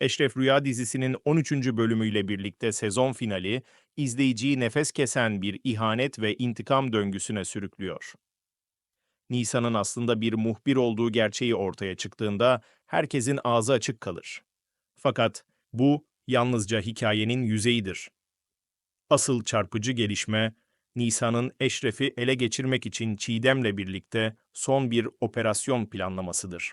Eşref Rüya dizisinin 13. bölümüyle birlikte sezon finali, izleyiciyi nefes kesen bir ihanet ve intikam döngüsüne sürüklüyor. Nisan'ın aslında bir muhbir olduğu gerçeği ortaya çıktığında herkesin ağzı açık kalır. Fakat bu yalnızca hikayenin yüzeyidir. Asıl çarpıcı gelişme, Nisan'ın Eşref'i ele geçirmek için Çiğdem'le birlikte son bir operasyon planlamasıdır.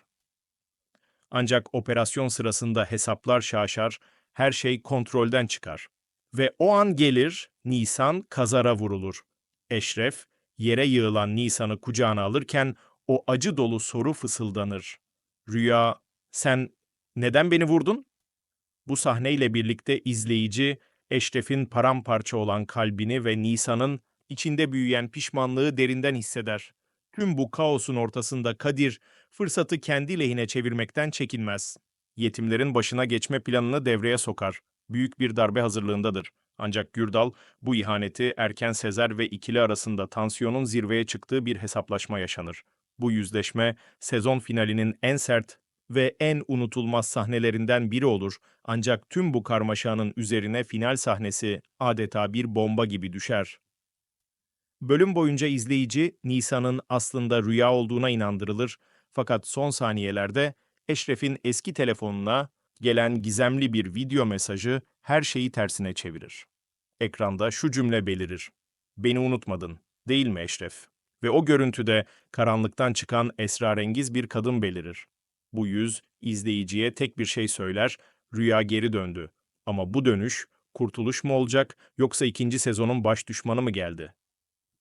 Ancak operasyon sırasında hesaplar şaşar, her şey kontrolden çıkar. Ve o an gelir, Nisan kazara vurulur. Eşref, yere yığılan Nisan'ı kucağına alırken o acı dolu soru fısıldanır. Rüya, sen neden beni vurdun? Bu sahneyle birlikte izleyici, Eşref'in paramparça olan kalbini ve Nisan'ın içinde büyüyen pişmanlığı derinden hisseder. Tüm bu kaosun ortasında Kadir, fırsatı kendi lehine çevirmekten çekinmez. Yetimlerin başına geçme planını devreye sokar. Büyük bir darbe hazırlığındadır. Ancak Gürdal, bu ihaneti erken sezer ve ikili arasında tansiyonun zirveye çıktığı bir hesaplaşma yaşanır. Bu yüzleşme, sezon finalinin en sert ve en unutulmaz sahnelerinden biri olur. Ancak tüm bu karmaşanın üzerine final sahnesi adeta bir bomba gibi düşer. Bölüm boyunca izleyici Nisan'ın aslında rüya olduğuna inandırılır fakat son saniyelerde Eşref'in eski telefonuna gelen gizemli bir video mesajı her şeyi tersine çevirir. Ekranda şu cümle belirir. Beni unutmadın, değil mi Eşref? Ve o görüntüde karanlıktan çıkan esrarengiz bir kadın belirir. Bu yüz izleyiciye tek bir şey söyler, rüya geri döndü. Ama bu dönüş kurtuluş mu olacak yoksa ikinci sezonun baş düşmanı mı geldi?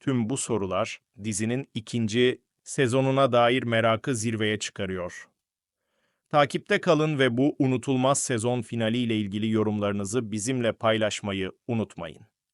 Tüm bu sorular dizinin ikinci sezonuna dair merakı zirveye çıkarıyor. Takipte kalın ve bu unutulmaz sezon finali ile ilgili yorumlarınızı bizimle paylaşmayı unutmayın.